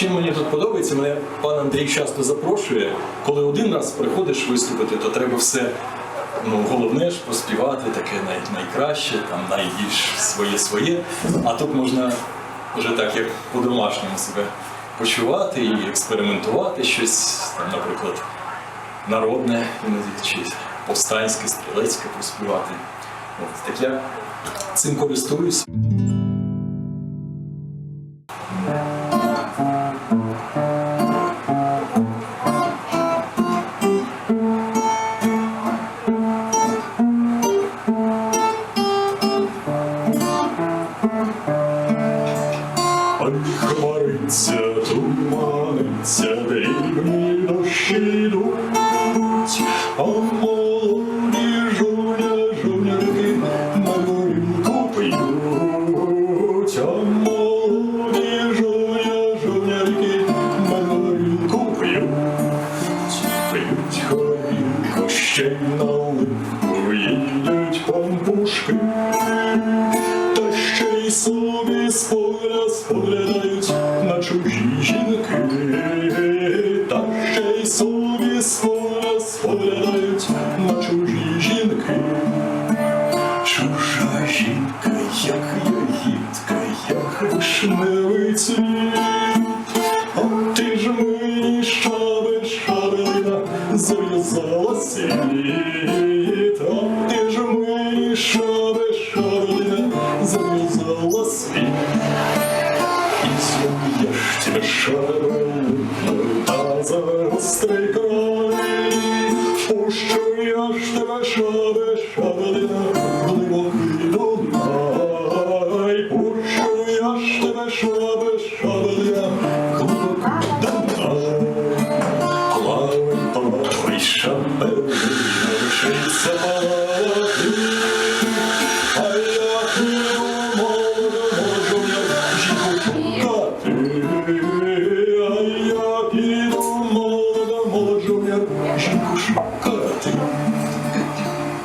чим мені тут подобається, мене пан Андрій часто запрошує. Коли один раз приходиш виступити, то треба все. Ну, головне ж поспівати таке най, найкраще, там найбільш своє своє. А тут можна вже так, як по-домашньому себе почувати і експериментувати щось, там, наприклад, народне чи повстанське, стрілецьке поспівати. От, так я цим користуюсь. Хмариться, туманиться, дрібні дощі йдуть, а молоді жуня, жунярки на горілку п'ють, а молоді жуня, жунярки на горілку п'ють, п'ють горілку ще й наливку, їдуть пампушки, собі споля споглядають на чужі жінки, та ще й споля споглядають на чужі жінки. Чужа жінка, як ягідка, як вишневий цвіт, а ж мені шабель, шабелина, зав'язала світ, а ти ж мені шабель, шабелина, зав'язала світ. И я ж тебе шабелину, та за острий край, пущу я ж тебе шабе, шабелина, глибокий Дунай, пущу я ж тебе шабе, шабелина, глибокий. Плавай, плавай, лишиться мати, воздух шоколадный.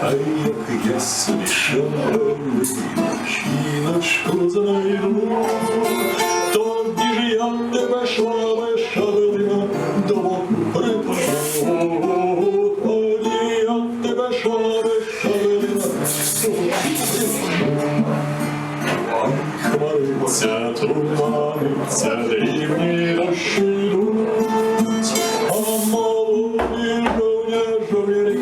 А як я смішаю жіночку знайду, тоді ж я тебе шале шалина до припаду. Тоді я тебе шале шалина Ой, хмариться, туманиться, дрібні শরীর